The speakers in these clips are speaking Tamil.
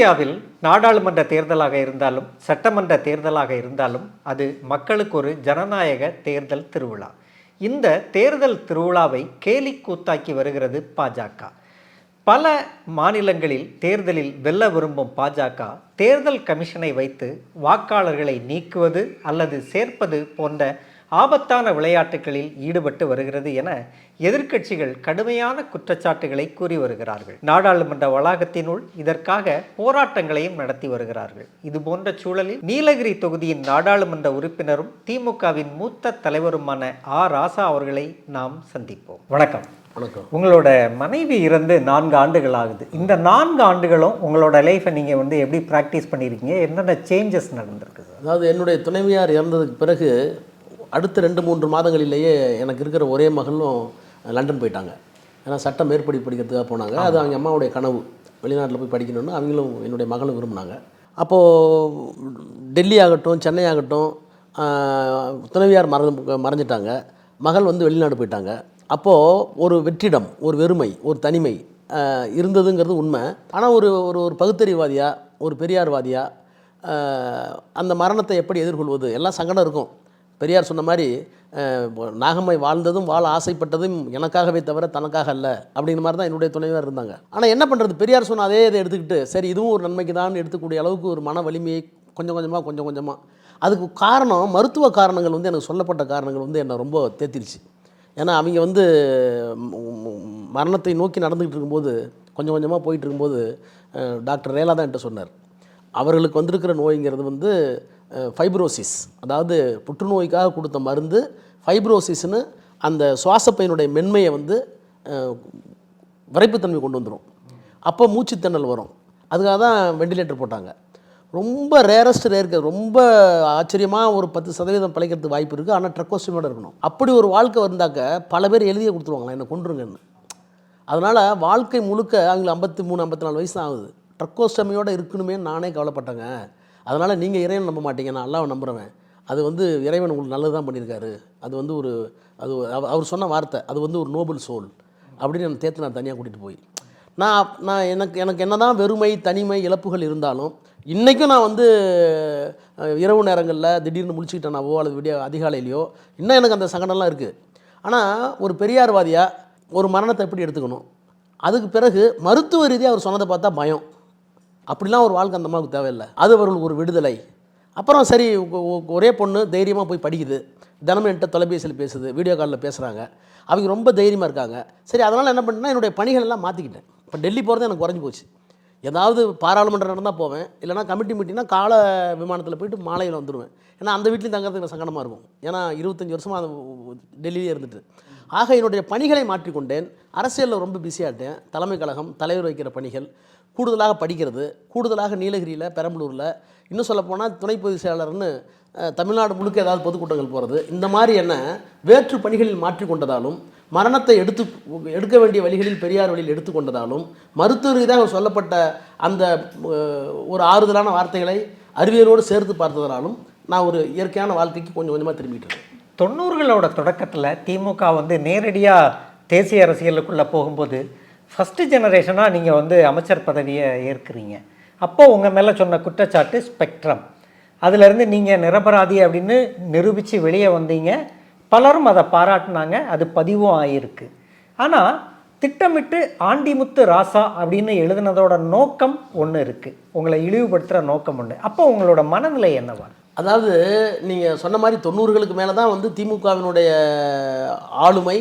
இந்தியாவில் நாடாளுமன்ற தேர்தலாக இருந்தாலும் சட்டமன்ற தேர்தலாக இருந்தாலும் அது மக்களுக்கு ஒரு ஜனநாயக தேர்தல் திருவிழா. இந்த தேர்தல் திருவிழாவை கேலி கூத்தாக்கி வருகிறது பாஜக. பல மாநிலங்களில் தேர்தலில் வெல்ல விரும்பும் பாஜக தேர்தல் கமிஷனை வைத்து வாக்காளர்களை நீக்குவது அல்லது சேர்ப்பது போன்ற ஆபத்தான விளையாட்டுகளில் ஈடுபட்டு வருகிறது என எதிர்க்கட்சிகள் கடுமையான குற்றச்சாட்டுகளை கூறி வருகிறார்கள். நாடாளுமன்ற வளாகத்தினுள் இதற்காக போராட்டங்களையும் நடத்தி வருகிறார்கள். இது போன்ற சூழலில் நீலகிரி தொகுதியின் நாடாளுமன்ற உறுப்பினரும் திமுகவின் மூத்த தலைவருமான ஆ. ராசா அவர்களை நாம் சந்திப்போம். வணக்கம். வணக்கம். உங்களோட மனைவி இருந்து நான்கு ஆண்டுகள் ஆகுது. இந்த நான்கு ஆண்டுகளும் உங்களோட லைஃபை நீங்கள் வந்து எப்படி ப்ராக்டிஸ் பண்ணியிருக்கீங்க என்னென்ன சேஞ்சஸ் நடந்திருக்கு அதாவது என்னுடைய துணைவியார் இறந்ததுக்கு பிறகு அடுத்த ரெண்டு மூன்று மாதங்களிலேயே எனக்கு இருக்கிற ஒரே மகனும் லண்டன் போயிட்டாங்க. ஏன்னா சட்டம் மேற்படி படிக்கிறதுக்காக போனாங்க. அது அவங்க அம்மாவுடைய கனவு. வெளிநாட்டில் போய் படிக்கணும்னு அவங்களும் என்னுடைய மகளும் விரும்பினாங்க. அப்போது டெல்லி ஆகட்டும் சென்னை ஆகட்டும் துணைவியார் மறந்து மறைஞ்சிட்டாங்க மகள் வந்து வெளிநாடு போயிட்டாங்க. அப்போது ஒரு வெற்றிடம் ஒரு வெறுமை ஒரு தனிமை இருந்ததுங்கிறது உண்மை. ஆனால் ஒரு ஒரு ஒரு பகுத்தறிவாதியாக ஒரு பெரியார்வாதியாக அந்த மரணத்தை எப்படி எதிர்கொள்வது? எல்லாம் சங்கடம் இருக்கும். பெரியார் சொன்ன மாதிரி நாகம்மை வாழ்ந்ததும் வாழ ஆசைப்பட்டதும் எனக்காகவே தவிர தனக்காக அல்ல அப்படிங்கிற மாதிரி தான் என்னுடைய துணைவர் இருந்தாங்க. ஆனால் என்ன பண்ணுறது பெரியார் சொன்ன அதே இதை எடுத்துக்கிட்டு சரி இதுவும் ஒரு நன்மைக்கு தான் எடுத்துக்கூடிய அளவுக்கு ஒரு மன வலிமையை கொஞ்சம் கொஞ்சமாக கொஞ்சம் கொஞ்சமாக அதுக்கு காரணம் மருத்துவ காரணங்கள் வந்து எனக்கு சொல்லப்பட்ட காரணங்கள் வந்து என்னை ரொம்ப தேத்திருச்சு. ஏன்னா அவங்க வந்து மரணத்தை நோக்கி நடந்துக்கிட்டு இருக்கும்போது கொஞ்சம் கொஞ்சமாக போயிட்டு இருக்கும்போது டாக்டர் ரேலா தான் என்கிட்ட சொன்னார். அவர்களுக்கு வந்திருக்கிற நோய்ங்கிறது வந்து ஃபைப்ரோசிஸ் அதாவது புற்றுநோய்க்காக கொடுத்த மருந்து ஃபைப்ரோசிஸ்னு அந்த சுவாசப்பையினுடைய மென்மையை வந்து விரைப்புத்தன்மை கொண்டு வந்துடும் அப்போ மூச்சுத்திணல் வரும். அதுக்காக தான் வெண்டிலேட்டர் போட்டாங்க. ரொம்ப ரேரஸ்ட் ரேருக்கு ரொம்ப ஆச்சரியமாக ஒரு பத்து சதவீதம் பிழைக்கிறதுக்கு வாய்ப்பு இருக்குது ஆனால் ட்ரக்கோஸ்டிமோட இருக்கணும். அப்படி ஒரு வாழ்க்கை வந்தாக்க பல பேர் எழுதிய கொடுத்துருவாங்களா என்னை கொண்டுருங்கன்னு அதனால் வாழ்க்கை முழுக்க அவங்களுக்கு ஐம்பத்தி மூணு ஐம்பத்தி நாலு வயசு ஆகுது. ட்ரக்கோஸ்டமியோடு இருக்கணுமே நானே கவலைப்பட்டேங்க. அதனால் நீங்கள் இறைவன் நம்ப மாட்டீங்க. நான் அல்லாவை நம்புகிறவன் அது வந்து இறைவன் உங்களுக்கு நல்லது தான் பண்ணியிருக்காரு. அது வந்து ஒரு அது அவர் சொன்ன வார்த்தை அது வந்து ஒரு நோபல் சோல் அப்படின்னு நான் தேர்த்து நான் தனியாக கூட்டிகிட்டு போய். நான் நான் எனக்கு எனக்கு என்ன தான் வெறுமை தனிமை இழப்புகள் இருந்தாலும் இன்றைக்கும் நான் வந்து இரவு நேரங்களில் திடீர்னு முடிச்சுக்கிட்டேனாவோ அல்லது விடிய அதிகாலையிலையோ இன்னும் எனக்கு அந்த சங்கடம்லாம் இருக்குது ஆனால் ஒரு பெரியார்வாதியாக ஒரு மரணத்தை எப்படி எடுத்துக்கணும்? அதுக்கு பிறகு மருத்துவ ரீதியாக அவர் சொன்னதை பார்த்தா பயம். அப்படிலாம் ஒரு வாழ்க்கை அந்த அம்மாவுக்கு தேவையில்லை. அது அவர்கள் ஒரு விடுதலை. அப்புறம் சரி ஒரே பொண்ணு தைரியமாக போய் படிக்குது. தினமும் என்கிட்ட தொலைபேசியில் பேசுது வீடியோ காலில் பேசுகிறாங்க அவங்க ரொம்ப தைரியமாக இருக்காங்க. சரி அதனால் என்ன பண்ணேன்னா என்னுடைய பணிகள் எல்லாம் மாற்றிக்கிட்டேன் இப்போ டெல்லி போகிறது எனக்கு குறைஞ்சி போச்சு. ஏதாவது பாராளுமன்றம் நடந்தால் போவேன். இல்லைனா கமிட்டி மீட்டிங்னா காலை விமானத்தில் போயிட்டு மாலையில் வந்துடுவேன் ஏன்னா அந்த வீட்லேயும் தங்கிறதுக்கு சங்கடமாக இருக்கும். ஏன்னா இருபத்தஞ்சி வருஷமாக அது டெல்லியிலே இருந்துட்டு. ஆக என்னுடைய பணிகளை மாற்றிக்கொண்டேன். அரசியலில் ரொம்ப பிஸியாகிட்டேன் தலைமை கழகம் தலைவர் வைக்கிற பணிகள் கூடுதலாக படிக்கிறது கூடுதலாக நீலகிரியில் பெரம்பலூரில் இன்னும் சொல்லப்போனால் துணை பொதுச் தமிழ்நாடு முழுக்க ஏதாவது பொதுக்கூட்டங்கள் போகிறது இந்த மாதிரி என்ன வேற்று பணிகளில் மாற்றிக்கொண்டதாலும் மரணத்தை எடுத்து எடுக்க வேண்டிய வழிகளில் பெரியார் வழியில் எடுத்துக்கொண்டதாலும் மருத்துவ ரீதியாக சொல்லப்பட்ட அந்த ஒரு ஆறுதலான வார்த்தைகளை அறிவியலோடு சேர்த்து பார்த்ததனாலும் நான் ஒரு இயற்கையான வாழ்க்கைக்கு கொஞ்சம் கொஞ்சமாக திரும்பிட்டேன் தொண்ணூறுகளோட தொடக்கத்தில் திமுக வந்து நேரடியாக தேசிய அரசியலுக்குள்ளே போகும்போது ஃபஸ்ட்டு ஜெனரேஷனாக நீங்கள் வந்து அமைச்சர் பதவியை ஏற்கிறீங்க. அப்போது உங்கள் மேலே சொன்ன குற்றச்சாட்டு ஸ்பெக்ட்ரம். அதுலேருந்து நீங்கள் நிரபராதி அப்படின்னு நிரூபித்து வெளியே வந்தீங்க. பலரும் அதை பாராட்டினாங்க. அது பதிவும் ஆகியிருக்கு ஆனால் திட்டமிட்டு ஆண்டிமுத்து ராசா அப்படின்னு எழுதுனதோட நோக்கம் ஒன்று இருக்குது உங்களை இழிவுபடுத்துகிற நோக்கம் ஒன்று அப்போ உங்களோட மனநிலை என்னவா? அதாவது நீங்கள் சொன்ன மாதிரி தொண்ணூறுகளுக்கு மேலே தான் வந்து திமுகவினுடைய ஆளுமை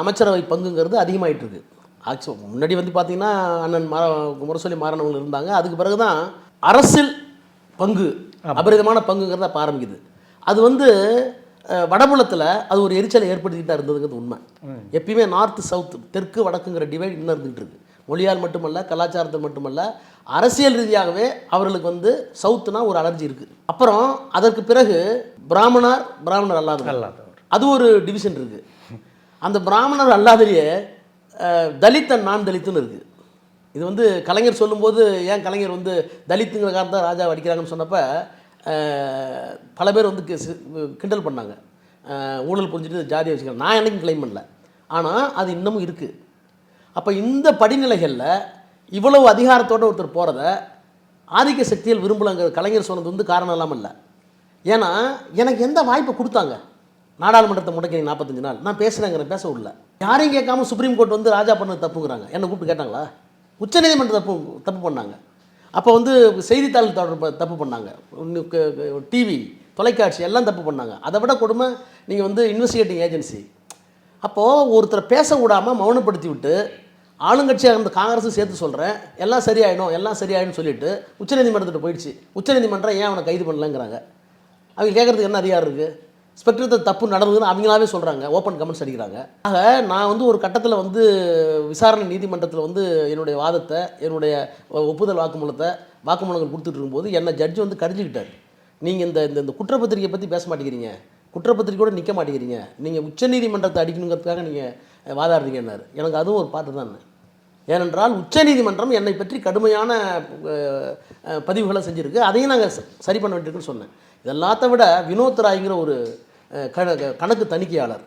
அமைச்சரவை பங்குங்கிறது அதிகமாயிட்டு இருக்கு. ஆக்சு முன்னாடி வந்து பார்த்திங்கன்னா அண்ணன் மாற முரசொலி மாறனவங்க இருந்தாங்க. அதுக்கு பிறகு தான் அரசில் பங்கு அபரிதமான பங்குங்கிறத ஆரம்பிக்குது. அது வந்து வடபுலத்தில் அது ஒரு எரிச்சலை ஏற்படுத்திக்கிட்டா இருந்ததுங்கிறது உண்மை. எப்பயுமே நார்த் சவுத் தெற்கு வடக்குங்கிற டிவைட் இன்னும் இருந்துகிட்டு இருக்குது மொழியால் மட்டுமல்ல கலாச்சாரத்தில் மட்டுமல்ல அரசியல் ரீதியாகவே அவர்களுக்கு வந்து சவுத்துனா ஒரு அலர்ஜி இருக்குது அப்புறம் அதற்கு பிறகு பிராமணர் பிராமணர் அல்லாத அல்லாதவர். அது ஒரு டிவிஷன் இருக்குது அந்த பிராமணர் அல்லாதலேயே தலித்தன் நான் தலித்துன்னு இருக்குது இது வந்து கலைஞர் சொல்லும்போது ஏன் கலைஞர் வந்து தலித்துங்கிற காரணம் தான் ராஜா அடிக்கிறாங்கன்னு சொன்னப்போ பல பேர் வந்து கிண்டல் பண்ணாங்க. ஊழல் புரிஞ்சுட்டு ஜாதியை வச்சுக்கிறேன் நான் எனக்கும் கிளைம் பண்ணல. ஆனால் அது இன்னமும் இருக்குது அப்போ இந்த படிநிலைகளில் இவ்வளவு அதிகாரத்தோடு ஒருத்தர் போகிறத ஆதிக்க சக்தியில் விரும்பலங்கிறது கலைஞர் சொன்னது வந்து காரணம் இல்லாமல் இல்லை. ஏன்னா எனக்கு எந்த வாய்ப்பு கொடுத்தாங்க? நாடாளுமன்றத்தை முடக்கி நாற்பத்தஞ்சு நாள். நான் பேசுகிறேங்கிறேன் பேச விடல. யாரையும் கேட்காம சுப்ரீம் கோர்ட் வந்து ராஜா பண்ணது தப்புங்கிறாங்க. என்னை கூப்பிட்டு கேட்டாங்களா? உச்சநீதிமன்றம் தப்பு தப்பு பண்ணாங்க. அப்போ வந்து செய்தித்தாள் தொடர்பு தப்பு பண்ணாங்க. டிவி தொலைக்காட்சி எல்லாம் தப்பு பண்ணாங்க. அதை விட கொடுமை நீங்கள் வந்து இன்வெஸ்டிகேட்டிங் ஏஜென்சி அப்போது ஒருத்தரை பேச விடாமல் மௌனப்படுத்தி விட்டு ஆளுங்கட்சியாக இருந்த காங்கிரஸும் சேர்த்து சொல்கிறேன் எல்லாம் சரியாயிடும் எல்லாம் சரியாயிடும் சொல்லிட்டு உச்சநீதிமன்றத்துக்கு போயிடுச்சு. உச்சநீதிமன்றம் ஏன் அவனை கைது பண்ணலங்கிறாங்க. அவங்க கேட்குறதுக்கு என்ன அதிகாரம் இருக்குது ஸ்பெக்ட்ரத்தில் தப்பு நடந்ததுன்னு அவங்களாவே சொல்கிறாங்க ஓப்பன் கமெண்ட்ஸ் அடிக்கிறாங்க. ஆக நான் வந்து ஒரு கட்டத்தில் வந்து விசாரணை நீதிமன்றத்தில் வந்து என்னுடைய வாதத்தை என்னுடைய ஒப்புதல் வாக்குமூலத்தை வாக்குமூலங்கள் கொடுத்துட்டு இருக்கும்போது என்னை ஜட்ஜி வந்து கடிஞ்சிக்கிட்டார் நீங்கள் இந்த இந்த இந்த குற்றப்பத்திரிக்கையை பற்றி பேச மாட்டேங்கிறீங்க. குற்றப்பத்திரிக்கையோட நிற்க மாட்டேங்கிறீங்க. நீங்கள் உச்சநீதிமன்றத்தை அடிக்கணுங்கிறதுக்காக நீங்கள் வாதாடுறீங்கன்னாரு எனக்கு அதுவும் ஒரு பாட்டு தான் ஏனென்றால் உச்சநீதிமன்றம் என்னை பற்றி கடுமையான பதிவுகளை செஞ்சுருக்கு. அதையும் நாங்கள் சரி பண்ண வேண்டியிருக்குன்னு சொன்னேன். இதெல்லாத்த விட வினோத் ராய்ங்கிற ஒரு கணக்கு தணிக்கையாளர்.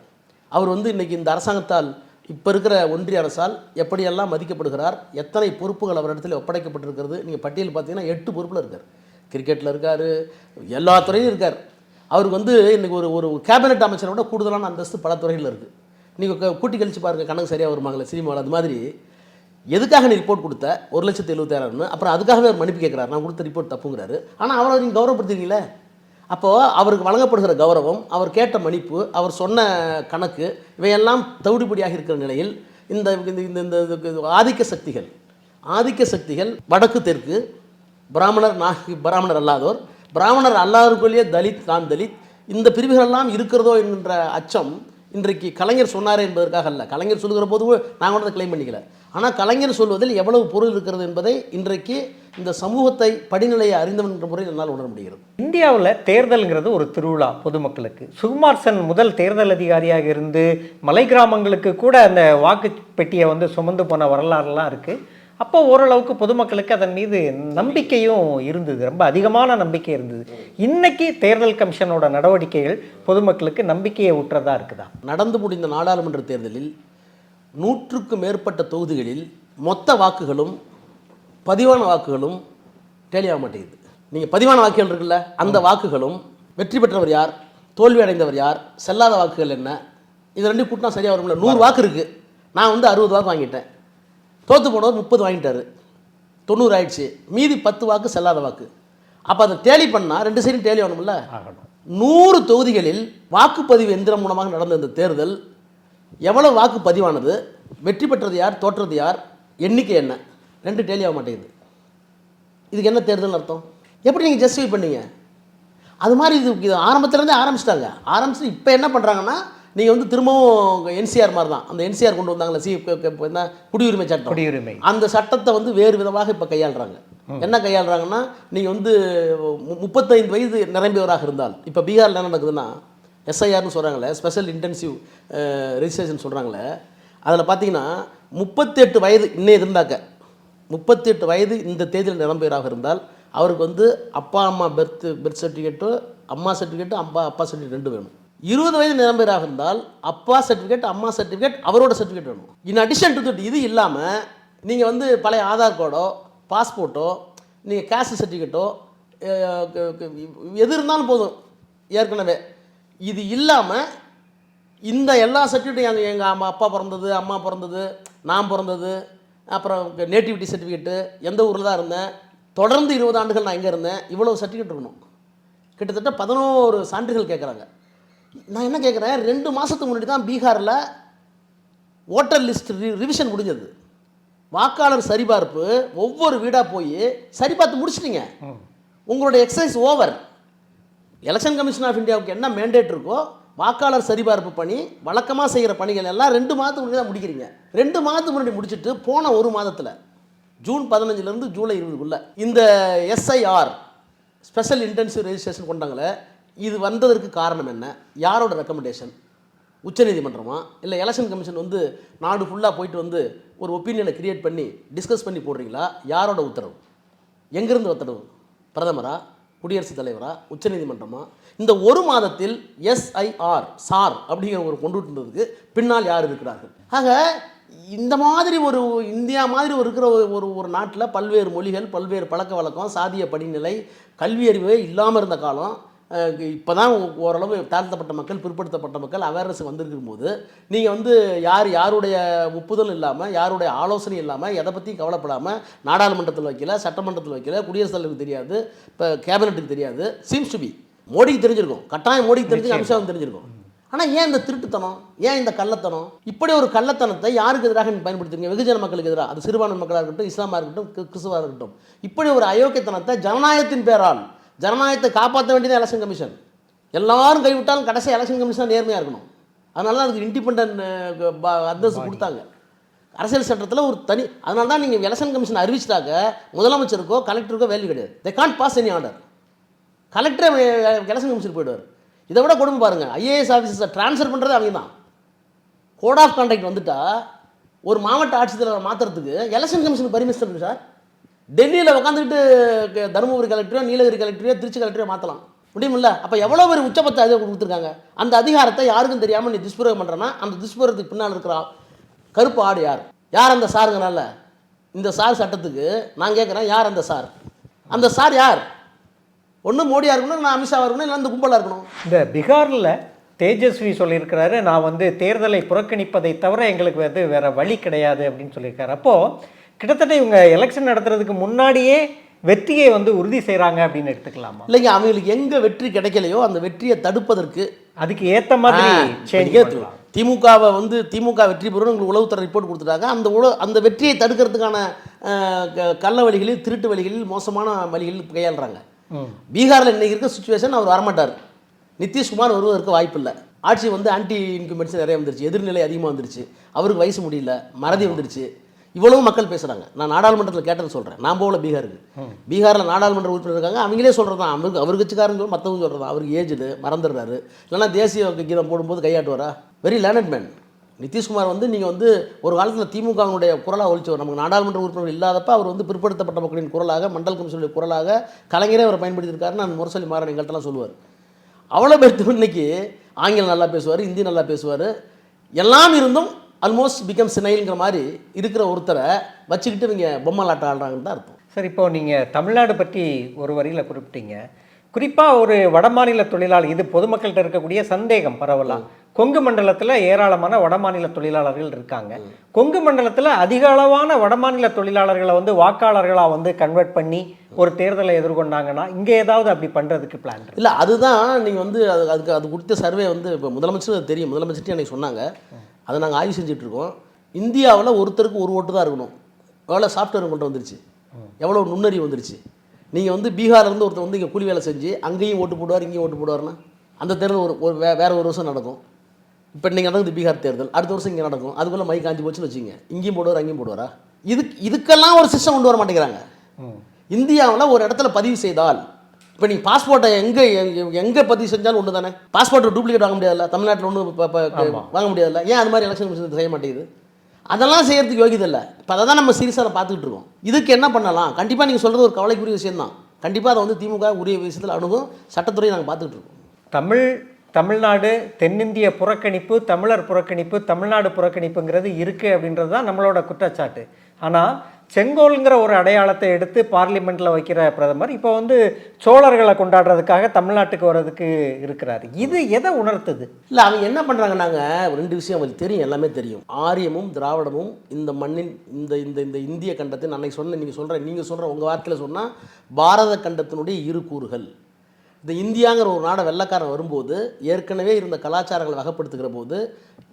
அவர் வந்து இன்றைக்கி இந்த அரசாங்கத்தால் இப்போ இருக்கிற ஒன்றிய அரசால் எப்படியெல்லாம் மதிக்கப்படுகிறார் எத்தனை பொறுப்புகள் அவரிடத்தில் ஒப்படைக்கப்பட்டிருக்கிறது நீங்கள் பட்டியல் பார்த்தீங்கன்னா எட்டு பொறுப்பில் இருக்கார். கிரிக்கெட்டில் இருக்கார் எல்லா துறையும் இருக்கார். அவருக்கு வந்து இன்றைக்கி ஒரு ஒரு கேபினெட் அமைச்சரை விட கூடுதலான அந்தஸ்து பல துறைகளில் இருக்குது நீங்கள் கூட்டி கழிச்சு பாருங்கள் கணக்கு சரியாக வருமாங்களே சினிமாவில் அது மாதிரி. எதுக்காக நீ ரிப்போர்ட் கொடுத்த? ஒரு லட்சத்து எழுபத்தாயிரம்னு அப்புறம் அதுக்காகவே அவர் மன்னிப்பு கேட்குறாரு நான் கொடுத்த ரிப்போர்ட் தப்புங்கிறாரு. ஆனால் அவரை நீங்கள் கௌரவப்படுத்துறீங்களே அப்போது அவருக்கு வழங்கப்படுகிற கௌரவம் அவர் கேட்ட மன்னிப்பு அவர் சொன்ன கணக்கு இவையெல்லாம் தவிடுபடியாக இருக்கிற நிலையில் இந்த இந்த இந்த இந்த ஆதிக்க சக்திகள் ஆதிக்க சக்திகள் வடக்கு தெற்கு பிராமணர் நாகி பிராமணர் அல்லாதோர் பிராமணர் அல்லாதவர்களே தலித் நான் தலித் இந்த பிரிவுகளெல்லாம் இருக்கிறதோ என்கின்ற அச்சம் இன்றைக்கு கலைஞர் சொன்னாரே என்பதற்காக அல்ல. கலைஞர் சொல்லுகிற போது நாங்கள் கூட கிளைம் பண்ணிக்கல. ஆனால் கலைஞர் சொல்வதில் எவ்வளவு பொருள் இருக்கிறது என்பதை இன்றைக்கு இந்த சமூகத்தை படிநிலையை அறிந்தவன் என்ற முறையில் என்னால் உணர முடிகிறது. இந்தியாவில் தேர்தல்ங்கிறது ஒரு திருவிழா பொதுமக்களுக்கு. சுகுமார் சென் முதல் தேர்தல் அதிகாரியாக இருந்து மலை கிராமங்களுக்கு கூட அந்த வாக்கு பெட்டியை வந்து சுமந்து போன வரலாறுலாம் இருக்குது அப்போ ஓரளவுக்கு பொதுமக்களுக்கு அதன் மீது நம்பிக்கையும் இருந்தது. ரொம்ப அதிகமான நம்பிக்கை இருந்தது. இன்னைக்கு தேர்தல் கமிஷனோட நடவடிக்கைகள் பொதுமக்களுக்கு நம்பிக்கையை ஊட்டுறதா இருக்குதா? நடந்து முடிந்த நாடாளுமன்ற தேர்தலில் நூற்றுக்கு மேற்பட்ட தொகுதிகளில் மொத்த வாக்குகளும் பதிவான வாக்குகளும் டேலி ஆக மாட்டேங்குது. நீங்கள் பதிவான வாக்குகள் இருக்குல்ல அந்த வாக்குகளும் வெற்றி பெற்றவர் யார் தோல்வி அடைந்தவர் யார் செல்லாத வாக்குகள் என்ன இது ரெண்டும் கூட்டினா சரியாக வரும்ல. நூறு வாக்கு இருக்குது நான் வந்து அறுபது வாக்கு வாங்கிட்டேன். தோற்று போனவர் முப்பது வாங்கிட்டாரு. தொண்ணூறு ஆயிடுச்சு. மீதி பத்து வாக்கு செல்லாத வாக்கு. அப்போ அதை டேலி பண்ணால் ரெண்டு சைடும் டேலி ஆகணும்ல. ஆகணும். நூறு தொகுதிகளில் வாக்குப்பதிவு எந்திரம் மூலமாக நடந்த இந்த தேர்தல் எவ்வளவு வாக்கு பதிவானது வெற்றி பெற்றது யார்? தோற்றது யார்? எண்ணிக்கை என்ன? ரெண்டு டேலி ஆக மாட்டேங்குது. இதுக்கு என்ன தேர்தல் அர்த்தம்? எப்படி நீங்கள் ஜஸ்டிஃபை பண்ணீங்க? அது மாதிரி இது இது ஆரம்பத்துலேருந்தே ஆரம்பிச்சிட்டாங்க. ஆரம்பிச்சு இப்போ என்ன பண்ணுறாங்கன்னா நீங்கள் வந்து திரும்பவும் என்சிஆர் மாதிரி தான் அந்த என்சிஆர் கொண்டு வந்தாங்களே சி என்ன? குடியுரிமை சட்டம். குடியுரிமை. அந்த சட்டத்தை வந்து வேறு விதமாக இப்போ கையாளுறாங்க. என்ன கையாளுறாங்கன்னா நீங்கள் வந்து முப்பத்தைந்து வயது நிரம்பியவராக இருந்தால் இப்போ பீகாரில் என்ன நடக்குதுன்னா எஸ்ஐஆர்னு சொல்கிறாங்களே ஸ்பெஷல் இன்டென்சிவ் ரெஜிஸ்ட்ரேஷன் சொல்கிறாங்களே அதில் பார்த்தீங்கன்னா முப்பத்தெட்டு வயது இன்னே இருந்தாக்க முப்பத்தெட்டு வயது இந்த தேதியில் நிரம்பெயராக இருந்தால் அவருக்கு வந்து அப்பா அம்மா பெர்த் பெர்த் சர்டிஃபிகேட்டு அம்மா சர்டிஃபிகேட்டு அப்பா அப்பா சர்டிஃபிகேட் ரெண்டு வேணும். இருபது வயது நிரம்பியராக இருந்தால் அப்பா சர்டிஃபிகேட் அம்மா சர்டிஃபிகேட் அவரோட சர்டிஃபிகேட் வேணும். இன் அடிஷன் டு தட் இது இல்லாமல் நீங்கள் வந்து பழைய ஆதார் கார்டோ பாஸ்போர்ட்டோ நீங்கள் கேஸ்ட் சர்டிஃபிகேட்டோ எது இருந்தாலும் போதும். ஏற்கனவே இது இல்லாமல் இந்த எல்லா சர்டிஃபிகேட்டும் எங்கள் எங்கள் அம்மா அப்பா பிறந்தது அம்மா பிறந்தது நான் பிறந்தது அப்புறம் நேட்டிவிட்டி சர்டிஃபிகேட்டு எந்த ஊரில் தான் இருந்தேன் தொடர்ந்து இருபது ஆண்டுகள் நான் எங்கே இருந்தேன் இவ்வளோ சர்டிஃபிகேட் இருக்கணும். கிட்டத்தட்ட பதினோரு சான்றுகள் கேட்குறாங்க நான் என்ன கேட்குறேன் ரெண்டு மாதத்துக்கு முன்னாடி தான் பீகாரில் ஓட்டர் லிஸ்ட் ரிவிஷன் முடிஞ்சது. வாக்காளர் சரிபார்ப்பு ஒவ்வொரு வீடாக போய் சரிபார்த்து முடிச்சிட்டீங்க. உங்களுடைய exercise over election commission of இந்தியாவுக்கு என்ன மேண்டேட் இருக்கோ வாக்காளர் சரிபார்ப்பு பணி வழக்கமாக செய்கிற பணிகள் எல்லாம் ரெண்டு மாதத்துக்கு முன்னாடி தான் முடிக்கிறீங்க. ரெண்டு மாதத்துக்கு முன்னாடி முடிச்சுட்டு போன ஒரு மாதத்தில் ஜூன் பதினஞ்சுலேருந்து ஜூலை இருபதுக்குள்ளே இந்த எஸ்ஐஆர் ஸ்பெஷல் இன்டென்சிவ் ரெஜிஸ்ட்ரேஷன் கொண்டாங்களே இது வந்ததற்கு காரணம் என்ன? யாரோட ரெக்கமெண்டேஷன் உச்சநீதிமன்றமா? இல்லை எலெக்ஷன் கமிஷன் வந்து நாடு ஃபுல்லாக போயிட்டு வந்து ஒரு ஒப்பீனியனை கிரியேட் பண்ணி டிஸ்கஸ் பண்ணி போடுறீங்களா? யாரோட உத்தரவு? எங்கேருந்து உத்தரவு? பிரதமரா? குடியரசுத் தலைவராக உச்சநீதிமன்றமாக இந்த ஒரு மாதத்தில் எஸ்ஐஆர் சார் அப்படிங்கிற ஒரு கொண்டு வந்ததுக்கு பின்னால் யார் இருக்கிறார்கள்? ஆக இந்த மாதிரி ஒரு இந்தியா மாதிரி ஒரு இருக்கிற ஒரு- ஒரு ஒரு நாட்டில் பல்வேறு மொழிகள் பல்வேறு பழக்க வழக்கம் சாதிய படிநிலை கல்வியறிவே இல்லாமல் இருந்த காலம் இப்போ தான் ஓரளவு தாழ்த்தப்பட்ட மக்கள் பிற்படுத்தப்பட்ட மக்கள் அவேர்னஸ் வந்திருக்கும் போது நீங்கள் வந்து யார் யாருடைய ஒப்புதல் இல்லாமல் யாருடைய ஆலோசனை இல்லாமல் எதை பற்றியும் கவலைப்படாமல் நாடாளுமன்றத்தில் வைக்கல சட்டமன்றத்தில் வைக்கல குடியரசுத் தலைவருக்கு தெரியாது இப்போ கேபினட்டுக்கு தெரியாது சீம்ஸ் டு பி மோடிக்கு தெரிஞ்சிருக்கும். கட்டாயம் மோடிக்கு தெரிஞ்சு அமித்ஷாவுக்கு தெரிஞ்சிருக்கும். ஆனால் ஏன் இந்த திருட்டுத்தனம்? ஏன் இந்த கள்ளத்தனம்? இப்படி ஒரு கள்ளத்தனத்தை யாருக்கு எதிராக நீங்க பயன்படுத்துறீங்க? வெகுஜன மக்களுக்கு எதிராக அது சிறுபான்மை மக்களாக இருக்கட்டும் இஸ்லாமாக இருக்கட்டும் கி- கிறிஸ்துவா இருக்கட்டும். இப்படி ஒரு அயோக்கியத்தனத்தை ஜனநாயகத்தின் பேரால் ஜனநாயகத்தை காப்பாற்ற வேண்டியது எலெக்ஷன் கமிஷன் எல்லாரும் கைவிட்டாலும் கடைசி எலெக்ஷன் கமிஷன் நேர்மையாக இருக்கணும். அதனால தான் அதுக்கு இண்டிபெண்ட் அந்தஸ்து கொடுத்தாங்க. அரசியல் சட்டத்தில் ஒரு தனி அதனால தான் நீங்கள் எலெக்ஷன் கமிஷன் அறிவிச்சிட்டாக்க முதலமைச்சருக்கோ கலெக்டருக்கோ வேல்யூ கிடையாது. They can't pass any order கலெக்டரே election commission போயிடுவார். இதை விட கொடுமை பாருங்கள் ஐஏஎஸ் ஆஃபீஸர்ஸை ட்ரான்ஸ்ஃபர் பண்ணுறது அவங்க தான். கோட் ஆஃப் கான்டாக்ட் வந்துட்டா ஒரு மாவட்ட ஆட்சித்தலைவரை மாற்றுறதுக்கு எலெக்ஷன் கமிஷன் பர்மிஷன் சார்? டெல்லியில் உட்காந்துக்கிட்டு தருமபுரி கலெக்டரையோ நீலகிரி கலெக்டரையோ திருச்சி கலெக்டரையோ மாற்றலாம் முடியுமில்ல? அப்போ எவ்வளோ பேர் உச்சபட்ச அதிகாரம் கொடுத்துருக்காங்க? அந்த அதிகாரத்தை யாருக்கும் தெரியாமல் நீ துஷ்பிரயோகம் பண்ணுறேன்னா அந்த துஷ்பிரயோகத்துக்கு பின்னால் இருக்கிற கருப்பு ஆடு யார்? யார் அந்த சாருங்கனால? இந்த சார் சட்டத்துக்கு நான் கேட்குறேன் யார் அந்த சார்? அந்த சார் யார்? ஒன்று மோடியாக இருக்கணும் இல்லை அமித்ஷாவாக இருக்கணும் இல்லை அந்த கும்பலாக இருக்கணும்? இந்த பீகாரில் தேஜஸ்வி சொல்லியிருக்கிறாரு நான் வந்து தேர்தலை புறக்கணிப்பதை தவிர எங்களுக்கு வந்து வேறு வழி கிடையாது அப்படின்னு சொல்லியிருக்காரு. அப்போது கிட்டத்தட்ட இவங்க எலெக்ஷன் நடத்துறதுக்கு முன்னாடியே வெற்றியை வந்து உறுதி செய்கிறாங்க அப்படின்னு எடுத்துக்கலாமா? இல்லைங்க அவங்களுக்கு எங்கே வெற்றி கிடைக்கலையோ அந்த வெற்றியை தடுப்பதற்கு அதுக்கு ஏற்ற மாதிரி பண்ணலாம். திமுகவை வந்து திமுக வெற்றி பெறும் உங்களுக்கு உளவுத்துறை ரிப்போர்ட் கொடுத்துட்டாங்க. அந்த உள அந்த வெற்றியை தடுக்கிறதுக்கான கள்ள வழிகளில் திருட்டு வழிகளில் மோசமான வழிகளில் கையாளுறாங்க. பீகாரில் இன்னைக்கு இருக்க சுச்சுவேஷன் அவர் வரமாட்டார். நிதிஷ்குமார் வருவதற்கு வாய்ப்பு இல்லை. ஆட்சி வந்து ஆன்டி இன்குமெண்ட்ஸ் நிறைய வந்துருச்சு. எதிர்நிலை அதிகமாக வந்துருச்சு. அவருக்கு வயசு முடியல. மறதி வந்துருச்சு. இவ்வளவு மக்கள் பேசுகிறாங்க நான் நாடாளுமன்றத்தில் கேட்டது சொல்கிறேன் நான் போகல பீகாருக்கு. பீகாரில் நாடாளுமன்ற உறுப்பினர் இருக்காங்க. அவங்களே சொல்கிறது தான் அவருக்கு அவர் கட்சிக்காரங்க சொல்லி மற்றவங்க சொல்கிறது அவருக்கு ஏஜ்டு மறந்துடுறாரு. இல்லைன்னா தேசிய கீதம் போடும்போது கையாட்டுவாரா? வெரி லேர்னட் மேன் நிதிஷ்குமார் வந்து நீங்கள் வந்து ஒரு காலத்தில் திமுகவினுடைய குரலாக ஒழிச்சவர் நமக்கு நாடாளுமன்ற உறுப்பினர் இல்லாதப்ப அவர் வந்து பிற்படுத்தப்பட்ட மக்களின் குரலாக மண்டல் கமிஷனுடைய குரலாக கலைஞரே அவர் பயன்படுத்தியிருக்காருன்னு நான் முரசொலி மாறன் எங்கள்கிட்டலாம் சொல்லுவார். அவ்வளோ பேர்த்து இன்னைக்கு ஆங்கிலம் நல்லா பேசுவார் ஹிந்தி நல்லா பேசுவார். எல்லாம் இருந்தும் ஆல்மோஸ்ட் பிகம் சினைங்கிற மாதிரி இருக்கிற ஒருத்தரை வச்சுக்கிட்டு இவங்க பொம்மலாட்டம் ஆடுறாங்கன்னு தான் அர்த்தம். சார் இப்போ நீங்கள் தமிழ்நாடு பற்றி ஒரு வரியில் குறிப்பிட்டீங்க. குறிப்பாக ஒரு வடமாநில தொழிலாளி இது பொதுமக்கள்கிட்ட இருக்கக்கூடிய சந்தேகம் பரவலாம் கொங்கு மண்டலத்தில் ஏராளமான வடமாநில தொழிலாளர்கள் இருக்காங்க. கொங்கு மண்டலத்தில் அதிக அளவான வடமாநில தொழிலாளர்களை வந்து வாக்காளர்களாக வந்து கன்வெர்ட் பண்ணி ஒரு தேர்தலை எதிர்கொண்டாங்கன்னா இங்கே ஏதாவது அப்படி பண்ணுறதுக்கு பிளான் இல்லை அதுதான் நீங்கள் வந்து அது அதுக்கு அது குறித்த சர்வே வந்து இப்போ முதலமைச்சர் தெரியும். முதலமைச்சர்கிட்ட எனக்கு சொன்னாங்க. அதை நாங்கள் ஆய்வு செஞ்சுட்டு இருக்கோம் இந்தியாவில் ஒருத்தருக்கு ஒரு ஓட்டு தான் இருக்கணும். எவ்வளோ சாஃப்ட்வேர் கொண்டு வந்துருச்சு. எவ்வளோ நுண்ணறிவு வந்துருச்சு. நீங்கள் வந்து பீகார்ல இருந்து ஒருத்தர் வந்து இங்கே கூலி வேலை செஞ்சு அங்கேயும் ஓட்டு போடுவார் இங்கேயும் ஓட்டு போடுவார்னா அந்த தேர்தல் ஒரு ஒரு வே வேற ஒரு வருஷம் நடக்கும். இப்போ நீங்கள் நடக்குது பீகார் தேர்தல். அடுத்த வருஷம் இங்கே நடக்கும். அதுக்குள்ளே மை காஞ்சி போச்சுன்னு வச்சுங்க இங்கேயும் போடுவார் அங்கேயும் போடுவாரா? இதுக்கு இதுக்கெல்லாம் ஒரு சிஸ்டம் கொண்டு வர மாட்டேங்கிறாங்க. இந்தியாவில் ஒரு இடத்துல பதிவு செய்தால் இப்போ நீங்கள் பாஸ்போர்ட்டை எங்கே எங்கே பதிவு செஞ்சாலும் ஒன்று தானே பாஸ்போர்ட்டை டூப்ளிகேட் வாங்க முடியாதுல்ல? தமிழ்நாட்டில் ஒன்றும் வாங்க முடியாதுல்ல? ஏன் அது மாதிரி எலெக்ஷன் கமிஷன் செய்ய மாட்டேங்குது? அதெல்லாம் செய்யறதுக்கு யோகியதை இல்லை. இப்போ அதை தான் நம்ம சீரியஸாக பார்த்துக்கிட்டு இருக்கோம். இதுக்கு என்ன பண்ணலாம்? கண்டிப்பாக நீங்கள் சொல்கிறது ஒரு கவலைக்குரிய விஷயம் தான் கண்டிப்பாக அதை வந்து திமுக உரிய விஷயத்தில் அணுகும். சட்டத்துறையை நாங்கள் பார்த்துக்கிட்டு இருக்கோம். தமிழ் தமிழ்நாடு தென்னிந்திய புறக்கணிப்பு தமிழர் புறக்கணிப்பு தமிழ்நாடு புறக்கணிப்புங்கிறது இருக்குது அப்படின்றது தான் நம்மளோட குற்றச்சாட்டு. ஆனால் செங்கோல்ங்கிற ஒரு அடையாளத்தை எடுத்து பார்லிமெண்ட்டில் வைக்கிற பிரதமர் இப்போ வந்து சோழர்களை கொண்டாடுறதுக்காக தமிழ்நாட்டுக்கு வர்றதுக்கு இருக்கிறாரு. இது எதை உணர்த்துது? இல்லை அவங்க என்ன பண்ணுறாங்க நாங்கள் ரெண்டு விஷயம் அவங்களுக்கு தெரியும் எல்லாமே தெரியும். ஆரியமும் திராவிடமும் இந்த மண்ணின் இந்த இந்த இந்த இந்திய கண்டத்தை நான் அன்னைக்கு சொன்ன நீங்கள் சொல்கிற நீங்கள் சொல்கிற உங்கள் வார்த்தையில் சொன்னால் பாரத கண்டத்தினுடைய இரு கூறுகள். இந்த இந்தியாங்கிற ஒரு நாடை வெள்ளக்காரன் வரும்போது ஏற்கனவே இருந்த கலாச்சாரங்களை வகைப்படுத்துகிற போது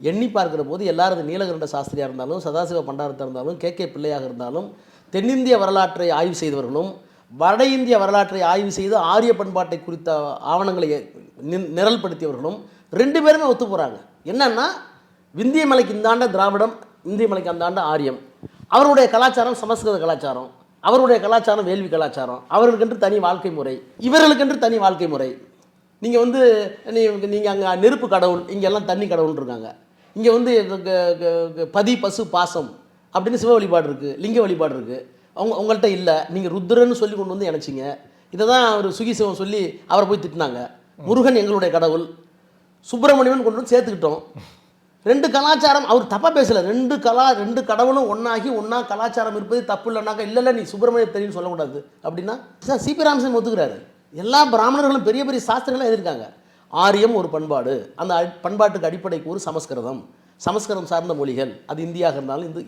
எண்ணி பார்க்கிற போது எல்லாரும் இது நீலகண்ட சாஸ்திரியாக இருந்தாலும் சதாசிவ பண்டாரத்தாக இருந்தாலும் கே கே பிள்ளையாக இருந்தாலும் தென்னிந்திய வரலாற்றை ஆய்வு செய்தவர்களும் வட இந்திய வரலாற்றை ஆய்வு செய்து ஆரிய பண்பாட்டை குறித்த ஆவணங்களை நி- நிரல்படுத்தியவர்களும் ரெண்டு பேருமே ஒத்து போகிறாங்க என்னென்னா விந்திய மலைக்கு இந்தாண்ட திராவிடம் இந்திய மலைக்கு அந்தாண்ட ஆரியம். அவருடைய கலாச்சாரம் சமஸ்கிருத கலாச்சாரம். அவருடைய கலாச்சாரம் வேள்வி கலாச்சாரம். அவர்களுக்கென்று தனி வாழ்க்கை முறை. இவர்களுக்கென்று தனி வாழ்க்கை முறை. நீங்கள் வந்து நீ நீங்கள் அங்கே நெருப்பு கடவுள் இங்கெல்லாம் தண்ணி கடவுள் இருக்காங்க. இங்கே வந்து க- க- பதி பசு பாசம் அப்படின்னு சிவ வழிபாடு இருக்குது லிங்க வழிபாடு இருக்குது அவங்க உங்கள்கிட்ட இல்லை. நீங்கள் ருத்ரன்னு சொல்லி கொண்டு வந்து இணைச்சிங்க. இதை தான் அவர் சுகி சிவம் சொல்லி அவரை போய் திட்டினாங்க. முருகன் எங்களுடைய கடவுள். சுப்பிரமணியன் கொண்டு வந்து சேர்த்துக்கிட்டோம். ரெண்டு கலாச்சாரம் அவர் தப்பாக பேசலை. ரெண்டு கலா ரெண்டு கடவுளும் ஒன்றாகி ஒன்றா கலாச்சாரம் இருப்பது தப்பு இல்லைனாக்கா இல்லை இல்லை நீ சுப்பிரமணிய தெரியும் சொல்லக்கூடாது. அப்படின்னா சார் சிபி ராமசன் ஒத்துக்கிறாரு. எல்லா பிராமணர்களும் பெரிய பெரிய சாஸ்திரங்களும் எழுதியிருக்காங்க ஆரியம் ஒரு பண்பாடு. அந்த பண்பாட்டுக்கு அடிப்படைக்கு ஒரு சமஸ்கிருதம். சமஸ்கிருதம் சார்ந்த மொழிகள். அது இந்தியாக இருந்தாலும் இந்து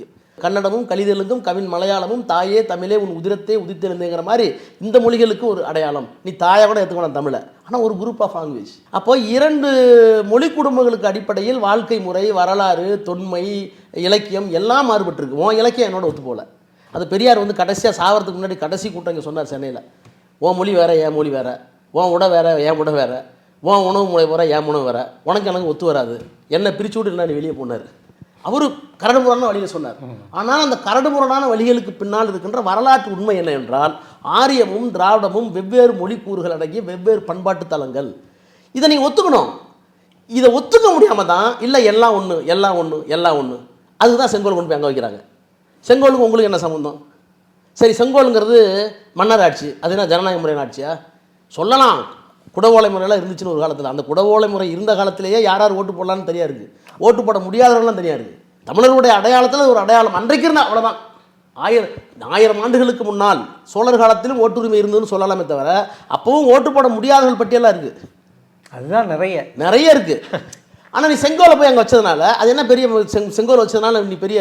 கன்னடமும் கலிதெலுங்கும் கவின் மலையாளமும் தாயே தமிழே உன் உதிரத்தே உதித்தெழுந்தேங்கிற மாதிரி இந்த மொழிகளுக்கு ஒரு அடையாளம். நீ தாயை கூட எடுத்துக்கணும் தமிழை. ஆனால் ஒரு குரூப் ஆஃப் லாங்குவேஜ் அப்போ இரண்டு மொழி குடும்பங்களுக்கு அடிப்படையில் வாழ்க்கை முறை வரலாறு தொன்மை இலக்கியம் எல்லாம் மாறுபட்டிருக்கு. உன் இலக்கியம் என்னோட ஒத்து போல அது பெரியார் வந்து கடைசியாக சாவறதுக்கு முன்னாடி கடைசி கூட்டம் இங்கே சொன்னார் சென்னையில். உன் மொழி வேறு என் மொழி வேறு. உன் உடை வேறு என் உடை வேறு. உன் உணவு முறை வர என் உணவு வர. உனக்கு எனக்கு ஒத்து வராது. என்னை பிரிச்சு விட்டு நான் வெளியே போனார்? அவர் கரடுமுரடான வழியில் சொன்னார். ஆனால் அந்த கரடுமுரடான வழிகளுக்கு பின்னால் இருக்கின்ற வரலாற்று உண்மை என்ன என்றால் ஆரியமும் திராவிடமும் வெவ்வேறு மொழி கூறுகள் அடங்கிய வெவ்வேறு பண்பாட்டு தலங்கள். இதை நீங்கள் ஒத்துக்கணும். இதை ஒத்துக்க முடியாமல் தான் இல்லை எல்லாம் ஒன்று எல்லாம் ஒன்று எல்லாம் ஒன்று அதுக்கு தான் செங்கோல் கொண்டு போய் அங்கே வைக்கிறாங்க. செங்கோலுக்கு உங்களுக்கு என்ன சம்மந்தம் சரி செங்கோலுங்கிறது மன்னர் ஆட்சி. அது என்ன ஜனநாயக முறையான ஆட்சியா? சொல்லலாம். குடவோலை முறையெல்லாம் இருந்துச்சுன்னு ஒரு காலத்தில். அந்த குடவோலை முறை இருந்த காலத்திலேயே யார் யார் ஓட்டு போடலான்னு தெரியா இருக்கு ஓட்டு போட முடியாதவங்களாம் தெரியா இருக்கு தமிழர்களுடைய அடையாளத்தில் ஒரு அடையாளம் அன்றைக்கு இருந்தால் அவ்வளோதான் ஆயிரம் ஆயிரம் ஆண்டுகளுக்கு முன்னால் சோழர் காலத்திலும் ஓட்டுரிமை இருந்ததுன்னு சொல்லலாமே தவிர அப்பவும் ஓட்டு போட முடியாதவர்கள் பட்டியலாக இருக்குது அதுதான் நிறைய. நிறைய இருக்கு. ஆனால் நீ செங்கோலை போய் அங்கே வச்சதுனால அது என்ன பெரிய செங் செங்கோல் வச்சதுனால நீ பெரிய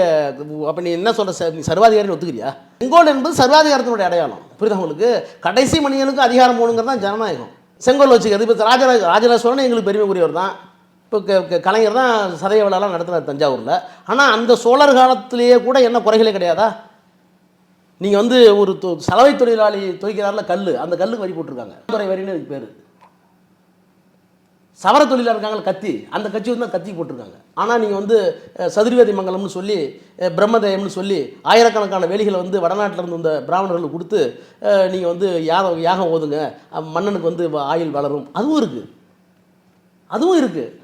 அப்போ நீ என்ன சொல்ற ச- நீ சர்வாதிகாரின்னு ஒத்துக்கிறியா? செங்கோல் என்பது சர்வாதிகாரத்தினுடைய அடையாளம். புரியுதா உங்களுக்கு? கடைசி மனிதனுக்கு அதிகாரம் போகணுங்கிறது தான் ஜனநாயகம். செங்கோல் வச்சுக்கிறது இப்போ ராஜராஜ ராஜராஜ சோழன் எங்களுக்கு பெருமைக்குரியவர் தான். இப்போ க- கலைஞர் தான் சதய விழாலாம் நடத்தினார் தஞ்சாவூரில். ஆனால் அந்த சோழர் காலத்திலேயே கூட என்ன குறைகளே கிடையாதா? நீங்கள் வந்து ஒரு தொ- சலவை தொழிலாளி துவைக்கிறாரில் கல் அந்த கல்லுக்கு வரி போட்டிருக்காங்க. துறை வரின்னு எனக்கு பேர். சவர தொழிலாக இருக்காங்கள கத்தி. அந்த கட்சி வந்து தான் கத்தி போட்டிருக்காங்க. ஆனால் நீங்கள் வந்து சதுர்வேதி மங்கலம்னு சொல்லி பிரம்மதயம்னு பிரம்மதேயம்னு சொல்லி ஆயிரக்கணக்கான வேலிகளை வந்து வடநாட்டில் இருந்து இந்த பிராமணர்களுக்கு கொடுத்து நீங்கள் வந்து யாகம் யாகம் ஓதுங்க. மன்னனுக்கு வந்து வ- ஆயுள் வளரும். அதுவும் இருக்குது அதுவும் இருக்குது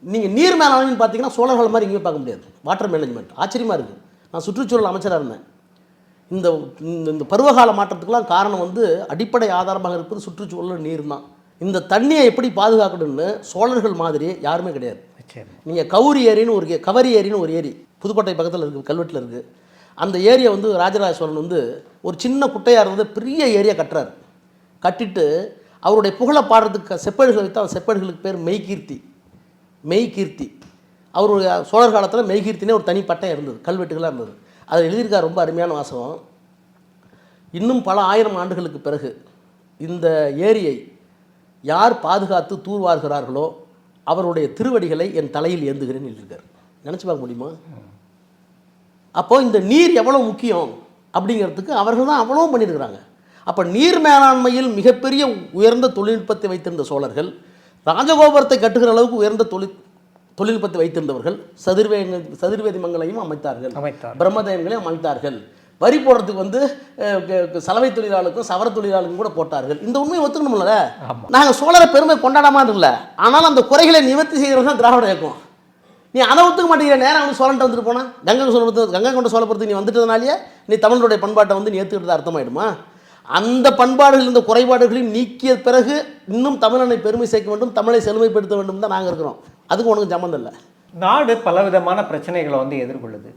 நீங்கள் நீர் மேலாண்மைன்னு பார்த்தீங்கன்னா சோழர்கள் மாதிரி எங்கேயும் பார்க்க முடியாது. வாட்டர் மேனேஜ்மெண்ட் ஆச்சரியமாக இருக்குது நான் சுற்றுச்சூழல் அமைச்சராக இருந்தேன். இந்த இந்த- இந்த பருவகால மாற்றத்துக்கெல்லாம் காரணம் வந்து அடிப்படை ஆதாரமாக இருப்பது சுற்றுச்சூழல் நீர் தான் இந்த தண்ணியை எப்படி பாதுகாக்கணும்னு சோழர்கள் மாதிரி யாருமே கிடையாது. நீங்கள் கவுரி ஏரின்னு ஒரு கவரி ஏரின்னு ஒரு ஏரி புதுக்கோட்டை பக்கத்தில் இருக்குது கல்வெட்டில் இருக்குது அந்த ஏரியை வந்து ராஜராஜ சோழன் வந்து ஒரு சின்ன குட்டையாக இருந்தது பெரிய ஏரியா கட்டுறாரு. கட்டிட்டு அவருடைய புகழை பாடுறதுக்கு செப்பேடுகளை வைத்து அந்த செப்பேடுகளுக்கு பேர் மெய்கீர்த்தி. மெய்கீர்த்தி. அவருடைய சோழர் காலத்தில் மெய்கீர்த்தினே ஒரு தனி பட்டம் இருந்தது கல்வெட்டுகளாக இருந்தது. அதில் எழுதியிருக்கார் ரொம்ப அருமையான வாசகம். இன்னும் பல ஆயிரம் ஆண்டுகளுக்கு பிறகு இந்த ஏரியை யார் பாதுகாத்து தூர்வார்கிறார்களோ அவருடைய திருவடிகளை என் தலையில் ஏந்துகிறேன்னு எழுதியிருக்கார் நினச்சி பார்க்க முடியுமா? அப்போ இந்த நீர் எவ்வளோ முக்கியம் அப்படிங்கிறதுக்கு அவர்கள் தான் அவ்வளோ பண்ணியிருக்கிறாங்க. அப்போ நீர் மேலாண்மையில் மிகப்பெரிய உயர்ந்த தொழில்நுட்பத்தை வைத்திருந்த சோழர்கள் ராஜகோபுரத்தை கட்டுகிற அளவுக்கு உயர்ந்த தொழில் தொழில்நுட்பத்தை வைத்திருந்தவர்கள் சதுர்வே சதுர்வேதி மங்களையும் அமைத்தார்கள். அமைத்தார் பிரம்மதயங்களையும் அமைத்தார்கள். வரி போடுறதுக்கு வந்து சலவை தொழிலாளருக்கும் சவர தொழிலாளருக்கும் கூட போட்டார்கள். இந்த உண்மையை ஒத்துக்கணும்ல. நாங்கள் சோழரை பெருமை கொண்டாடாம இல்லை ஆனால் அந்த குறைகளை நிவர்த்தி செய்கிறது தான் திராவிட இயக்கம். நீ அதை ஒத்துக்க மாட்டேங்கிற நேரம் வந்து சோழன்ட்ட வந்துட்டு போனா கங்கை சோழபுரத்து கங்கை கொண்ட சோழபுரத்துக்கு நீ வந்துட்டதுனாலேயே நீ தமிழருடைய பண்பாட்டை வந்து நீ ஏற்றுக்கிட்டது அர்த்தமாயிடுமா? அந்த பண்பாடுகள் இந்த குறைபாடுகளையும் நீக்கிய பிறகு இன்னும் தமிழனை பெருமை சேர்க்க வேண்டும் தமிழை செழுமைப்படுத்த வேண்டும் தான் நாங்கள் இருக்கிறோம். அதுக்கு உனக்கு சம்மந்தம் இல்லை. நாடு பலவிதமான பிரச்சனைகளை வந்து எதிர்கொள்ளுது.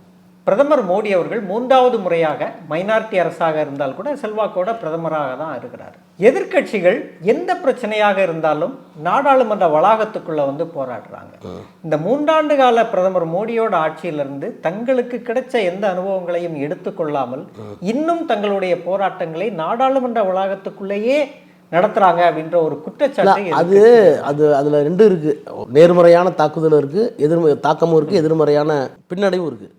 பிரதமர் மோடி அவர்கள் மூன்றாவது முறையாக மைனாரிட்டி அரசாக இருந்தால் கூட செல்வாக்கோட பிரதமராக தான் இருக்கிறார். எதிர்க்கட்சிகள் எந்த பிரச்சனையாக இருந்தாலும் நாடாளுமன்ற வளாகத்துக்குள்ள வந்து போராடுறாங்க. இந்த மூன்றாண்டு கால பிரதமர் மோடியோட ஆட்சியிலிருந்து தங்களுக்கு கிடைச்ச எந்த அனுபவங்களையும் எடுத்துக்கொள்ளாமல் இன்னும் தங்களுடைய போராட்டங்களை நாடாளுமன்ற வளாகத்துக்குள்ளேயே நடத்துறாங்க அப்படின்ற ஒரு குற்றச்சாட்டு அது அது அதில் ரெண்டு இருக்குது நேர்மறையான தாக்குதலும் இருக்குது எதிர்மறை தாக்கமும் இருக்குது எதிர்மறையான பின்னடைவும் இருக்குது ம்.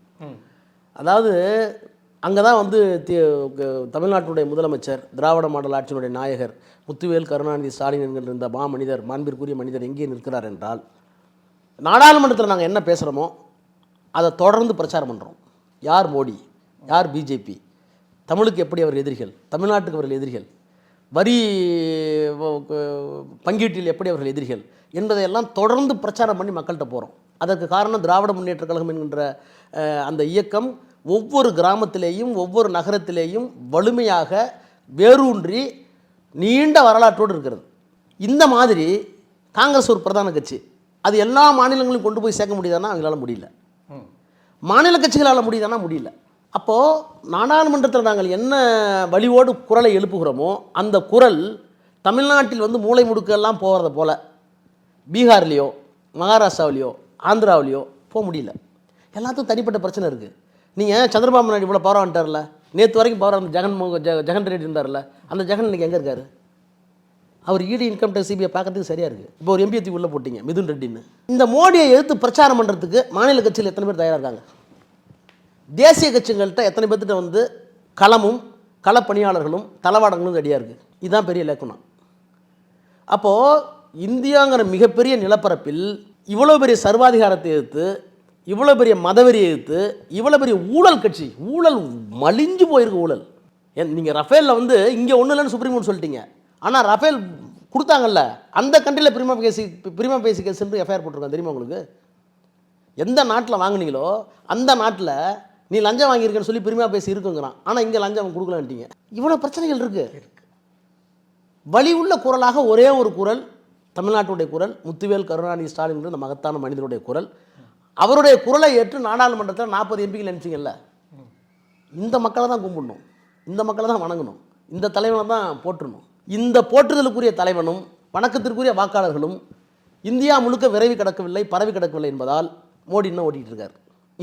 அதாவது அங்கே தான் வந்து க- தமிழ்நாட்டுடைய முதலமைச்சர் திராவிட மாடல் ஆட்சியினுடைய நாயகர் முத்துவேல் கருணாநிதி ஸ்டாலின் என்கின்ற இந்த மா மனிதர் மாண்பிற்குரிய மனிதர் எங்கே நிற்கிறார் என்றால் நாடாளுமன்றத்தில் நாங்கள் என்ன பேசுகிறோமோ அதை தொடர்ந்து பிரச்சாரம் பண்ணுறோம் யார் மோடி? யார் பிஜேபி? தமிழுக்கு எப்படி அவர் எதிரிகள்? தமிழ்நாட்டுக்கு அவர்கள் எதிரிகள்? வரி பங்கீட்டில் எப்படி அவர்கள் எதிரிகள்? என்பதையெல்லாம் தொடர்ந்து பிரச்சாரம் பண்ணி மக்கள்கிட்ட போகிறோம் அதற்கு காரணம் திராவிட முன்னேற்ற கழகம் என்கின்ற அந்த இயக்கம் ஒவ்வொரு கிராமத்திலேயும் ஒவ்வொரு நகரத்திலேயும் வலிமையாக வேரூன்றி நீண்ட வரலாற்றோடு இருக்கிறது. இந்த மாதிரி காங்கிரஸ் ஒரு பிரதான கட்சி. அது எல்லா மாநிலங்களையும் கொண்டு போய் சேர்க்க முடியுதான்னா அவங்களால முடியல. மாநில கட்சிகளால் முடியுதானா முடியல. அப்போது நாடாளுமன்றத்தில் நாங்கள் என்ன வழியோடு குரலை எழுப்புகிறோமோ அந்த குரல் தமிழ்நாட்டில் வந்து மூளை முடுக்கெல்லாம் போகிறத போல. பீகார்லேயோ மகாராஷ்டிராவிலையோ ஆந்திராவிலையோ போக முடியல. எல்லாத்துக்கும் தனிப்பட்ட பிரச்சனை இருக்குது நீங்கள் சந்திரபாபு நாயுடு இவ்வளோ பவர் வந்துட்டார்ல நேற்று வரைக்கும் பவர் அந்த ஜெகன் மோக- ஜ ஜெகன் ரெட்டி இருந்தார்ல அந்த ஜெகன் இன்னைக்கு எங்கே இருக்காரு? அவர் இடி இன்கம் டேக்ஸ் சிபிஐ பார்க்கறதுக்கு சரியாக இருக்குது இப்போ ஒரு எம்பிஎத்தி உள்ளே போட்டிங்க மிதுன் ரெட்டின்னு. இந்த மோடியை எதிர்த்து பிரச்சாரம் பண்ணுறதுக்கு மாநில கட்சியில் எத்தனை பேர் தயாராக இருக்காங்க? தேசிய கட்சிகள்கிட்ட எத்தனை பேர்த்திட்ட வந்து களமும் களப்பணியாளர்களும் தளவாடங்களும் ரெடியாக இருக்குது இதுதான் பெரிய இலக்கணம். அப்போது இந்தியாங்கிற மிகப்பெரிய நிலப்பரப்பில் இவ்வளோ பெரிய சர்வாதிகாரத்தை எதிர்த்து இவ்வளோ பெரிய மதவெறியை எதிர்த்து இவ்வளோ பெரிய ஊழல் கட்சி ஊழல் மலிஞ்சு போயிருக்கு ஊழல். ஏன் நீங்கள் ரஃபேலில் வந்து இங்கே ஒன்றும் இல்லைன்னு சுப்ரீம் கோர்ட் சொல்லிட்டீங்க. ஆனால் ரஃபேல் கொடுத்தாங்கல்ல அந்த கண்ட்ரியில் பிரிமா பேசி பிரிமா பேசி கேஸ்ன்னு எஃப்ஐஆர் போட்டிருக்காங்க தெரியுமா உங்களுக்கு? எந்த நாட்டில் வாங்குனீங்களோ அந்த நாட்டில் நீ லஞ்சம் வாங்கியிருக்கேன்னு சொல்லி பிரிமா பேசி இருக்குங்கிறான். ஆனால் இங்கே லஞ்சம் அவன் கொடுக்கலான்ட்டீங்க. இவ்வளோ பிரச்சனைகள் இருக்குது வழி உள்ள குரலாக ஒரே ஒரு குரல் தமிழ்நாட்டுடைய குரல் முத்துவேல் கருணாநிதி ஸ்டாலின் அந்த மகத்தான மனிதனுடைய குரல். அவருடைய குரலை ஏற்று நாடாளுமன்றத்தில் நாற்பது எம்பிகள் நினச்சிங்கல்ல? இந்த மக்களை தான் கும்பிடணும். இந்த மக்களை தான் வணங்கணும். இந்த தலைவனை தான் போற்றணும். இந்த போற்றுதலுக்குரிய தலைவனும் வணக்கத்திற்குரிய வாக்காளர்களும் இந்தியா முழுக்க விரைவி கிடக்கவில்லை பரவி கிடக்கவில்லை என்பதால் மோடி இன்னும் ஓட்டிகிட்டு இருக்கார்.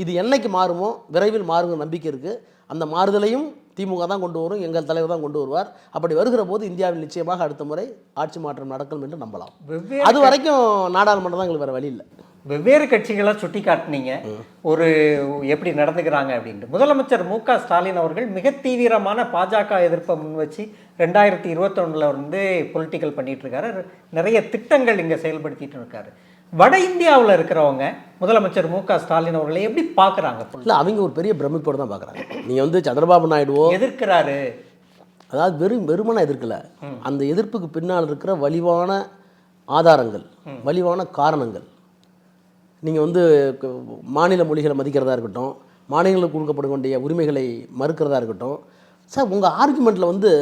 இது என்னைக்கு மாறுமோ விரைவில் மாறுங்கிற நம்பிக்கை இருக்குது அந்த மாறுதலையும் திமுக தான் கொண்டு வரும் எங்கள் தலைவர் தான் கொண்டு வருவார். அப்படி வருகிற போது இந்தியாவில் நிச்சயமாக அடுத்த முறை ஆட்சி மாற்றம் நடக்கும் என்று நம்பலாம். அது வரைக்கும் நாடாளுமன்றம் தான் எங்களுக்கு வேறு வழி இல்லை. வெவ்வேறு கட்சிகளை சுட்டி காட்டினீங்க. ஒரு எப்படி நடந்துக்கிறாங்க அப்படின்ட்டு. முதலமைச்சர் மு க ஸ்டாலின் அவர்கள் மிக தீவிரமான பாஜக எதிர்ப்பை முன் வச்சு ரெண்டாயிரத்தி இருபத்தொன்னில் வந்து பொலிட்டிக்கல் பண்ணிட்டு இருக்காரு. நிறைய திட்டங்கள் இங்கே செயல்படுத்திட்டு இருக்காரு. வட இந்தியாவில் இருக்கிறவங்க முதலமைச்சர் மு க ஸ்டாலின் அவர்களை எப்படி பார்க்குறாங்க? இல்லை அவங்க ஒரு பெரிய பிரமிப்போடு தான் பார்க்குறாங்க. நீங்கள் வந்து சந்திரபாபு நாயுடுவோ எதிர்க்கிறாரு. அதாவது வெறும் வெறுமனை எதிர்க்கல. அந்த எதிர்ப்புக்கு பின்னால் இருக்கிற வலிவான ஆதாரங்கள் வலிவான காரணங்கள். நீங்கள் வந்து மாநில மொழிகளை மதிக்கிறதா இருக்கட்டும் மாநிலங்களுக்கு கொடுக்கப்பட வேண்டிய உரிமைகளை மறுக்கிறதா இருக்கட்டும் சார் உங்கள் ஆர்குமெண்ட்டில் வந்து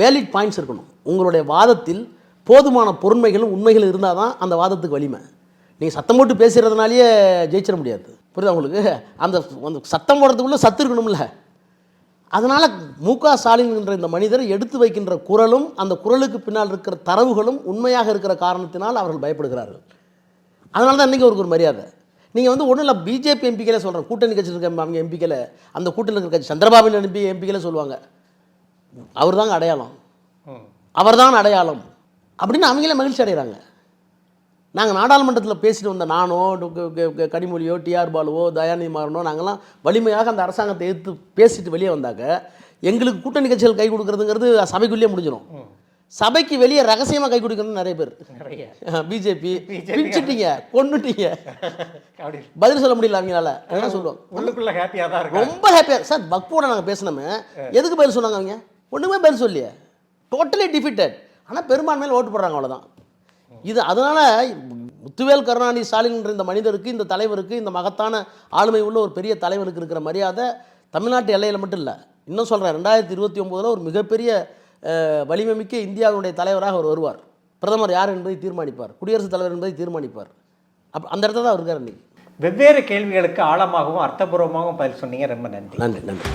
வேலிட் பாயிண்ட்ஸ் இருக்கணும். உங்களுடைய வாதத்தில் போதுமான பொருண்மைகளும் உண்மைகளும் இருந்தால் தான் அந்த வாதத்துக்கு வலிமை. நீங்கள் சத்தம் போட்டு பேசுகிறதுனாலேயே ஜெயிச்சிட முடியாது. புரியுதா உங்களுக்கு? அந்த அந்த சத்தம் போடுறதுக்குள்ளே சத்து இருக்கணும்ல. அதனால் மு க ஸ்டாலின் என்ற இந்த மனிதர் எடுத்து வைக்கின்ற குரலும் அந்த குரலுக்கு பின்னால் இருக்கிற தரவுகளும் உண்மையாக இருக்கிற காரணத்தினால் அவர்கள் பயப்படுகிறார்கள். அதனால தான் இன்றைக்கி அவருக்கு ஒரு மரியாதை. நீங்கள் வந்து ஒன்றும் இல்லை பிஜேபி எம்பிக்களே சொல்கிறேன் கூட்டணி கட்சியில் இருக்க அவங்க எம்பிக்களை. அந்த கூட்டணி இருக்கிற கட்சி சந்திரபாபு எம்பி எம்பிக்களே சொல்லுவாங்க. அவர் தாங்க அடையாளம். ம். அவர்தான் அடையாளம். அப்படின்னு அவங்களே மகிழ்ச்சி அடைகிறாங்க. நாங்கள் நாடாளுமன்றத்தில் பேசிட்டு வந்த நானோ கனிமொழியோ டிஆர் பாலுவோ தயாநிதி மாறனோ நாங்கள்லாம் வலிமையாக அந்த அரசாங்கத்தை எதிர்த்து பேசிட்டு வெளியே வந்தாக்க எங்களுக்கு கூட்டணி கட்சிகள் கை கொடுக்குறதுங்கிறது சபைக்குள்ளேயே முடிஞ்சிடும் சபைக்கு வெளியே ரகசியமாக கை கொடுக்கறது நிறைய பேர். பிஜேபி பிரிச்சுட்டீங்க கொண்டுட்டீங்க பதில் சொல்ல முடியல அவங்களால. என்ன இருக்கும் ரொம்ப ஹாப்பியாக சார் பக்போட நாங்கள் பேசினோமே. எதுக்கு பதில் சொன்னாங்க அவங்க? ஒன்றுமே பதில் சொல்லியே டோட்டலி டிஃபிட்டட் ஆனால் பெரும்பான்மையில் ஓட்டு போடுறாங்க அவ்வளோதான் இது அதனால் முத்துவேல் கருணாநிதி ஸ்டாலின்ன்ற இந்த மனிதருக்கு இந்த தலைவருக்கு இந்த மகத்தான ஆளுமை உள்ள ஒரு பெரிய தலைவருக்கு இருக்கிற மரியாதை தமிழ்நாட்டு எல்லையில் மட்டும் இல்லை. இன்னும் சொல்கிறேன் ரெண்டாயிரத்தி இருபத்தி ஒம்போதில் ஒரு மிகப்பெரிய வலிமைமிக்க இந்தியாவுடைய தலைவராக அவர் வருவார். பிரதமர் யார் என்பதை தீர்மானிப்பார் குடியரசுத் தலைவர் என்பதை தீர்மானிப்பார். அப் அந்த இடத்துல தான் அவர் இருக்கார் இன்னைக்கு. வெவ்வேறு கேள்விகளுக்கு ஆழமாகவும் அர்த்தபூர்வமாகவும் பதில் சொன்னீங்க. ரொம்ப நன்றி. நன்றி நன்றி.